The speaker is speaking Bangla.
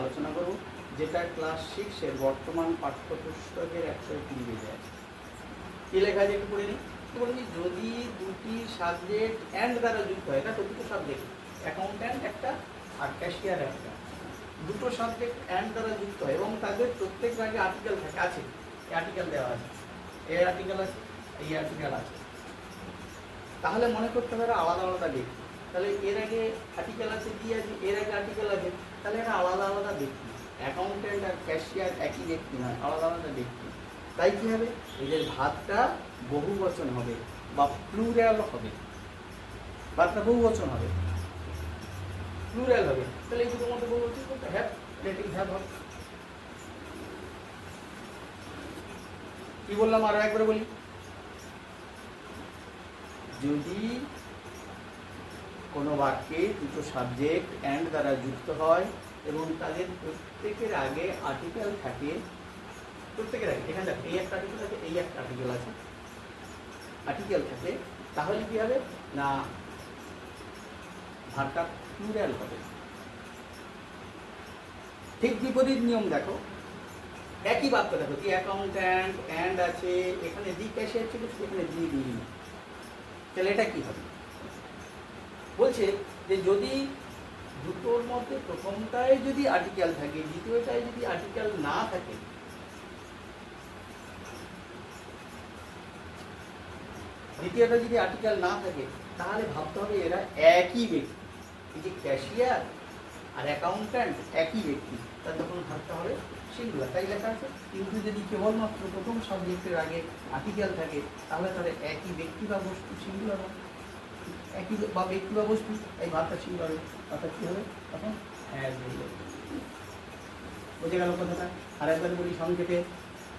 আলোচনা করব, যেটা ক্লাস সিক্সের বর্তমান পাঠ্যপুস্তকের একশো তিন পেজে আছে কি লেখা আছে একটু পড়ে নিই? বলছি যদি দুটি সাবজেক্ট অ্যান্ড দ্বারা যুক্ত হয়, এটা তো সাবজেক্ট অ্যাকাউন্ট্যান্ট একটা আর ক্যাশিয়ার একটা। দুটো সাবজেক্ট অ্যান্ড দ্বারা যুক্ত হয় এবং তাদের প্রত্যেক আগে আর্টিকেল থাকে, আছে আর্টিকেল দেওয়া আছে, এই আর্টিকেল আছে, এই আর্টিকেল আছে। তাহলে মনে করতে এরা আলাদা আলাদা ব্যক্তি তাহলে এর আগে আর্টিকেল আছে কি আছে? এর আগে আর্টিকেল আছে। তাহলে এরা আলাদা আলাদা ব্যক্তি অ্যাকাউন্টেন্ট আর ক্যাশিয়ার একই ব্যক্তি নয় আলাদা আলাদা ব্যক্তি তাই কি হবে? এদের ভাতটা বহু বচন হবে বা প্লুরাল হবে। ভাতটা বহু বচন হবে। প্লুরাল হবে। তাহলে এই দুটোর মধ্যে বহু বচন করতে হ্যাভ লেটিং হ্যাভ হবে কি বললাম? আরও একবার বলি। যদি কোনো বাক্যে দুটো সাবজেক্ট অ্যান্ড দ্বারা যুক্ত হয় এবং তাদের প্রত্যেকের আগে আর্টিকেল থাকে। প্রত্যেকের আগে, এখানে দেখো, এই একটা আর্টিকেল আছে, এই একটা আর্টিকেল আছে। আর্টিকেল থাকে, তাহলে কি হবে? না ভারটা প্লুরাল হবে। ঠিক বিপরীত নিয়ম দেখো। একই বাক্য দেখো, কি অ্যাকাউন্ট্যান্ট অ্যান্ড আছে, এখানে দি ক্যাশিয়ার ছিল, সেখানে দি দিই। তাহলে এটা কি হবে? বলছে যে যদি দুটোর মধ্যে প্রথমটায় যদি আর্টিকেল থাকে, দ্বিতীয়টায় যদি আর্টিকেল না থাকে দ্বিতীয়টা যদি আর্টিকেল না থাকে, তাহলে ভাবতে হবে এরা একই ব্যক্তি। এই যে ক্যাশিয়ার আর অ্যাকাউন্ট্যান্ট একই ব্যক্তি, তার তখন ভাবতে হবে সিঙ্গুলার তাই লেখা আছে। কিন্তু যদি কেবলমাত্র প্রথম সাবজেক্টের আগে আর্টিকেল থাকে, তাহলে তাহলে একই ব্যক্তি বা বস্তু সিঙ্গুলার হবে। একই বা ব্যক্তি বা বস্তু এই ভাতটা ছিল হবে অর্থাৎ কী হবে? তখন হ্যাঁ বুঝে গেল কথাটা। আর একবার বলি সংক্ষেপে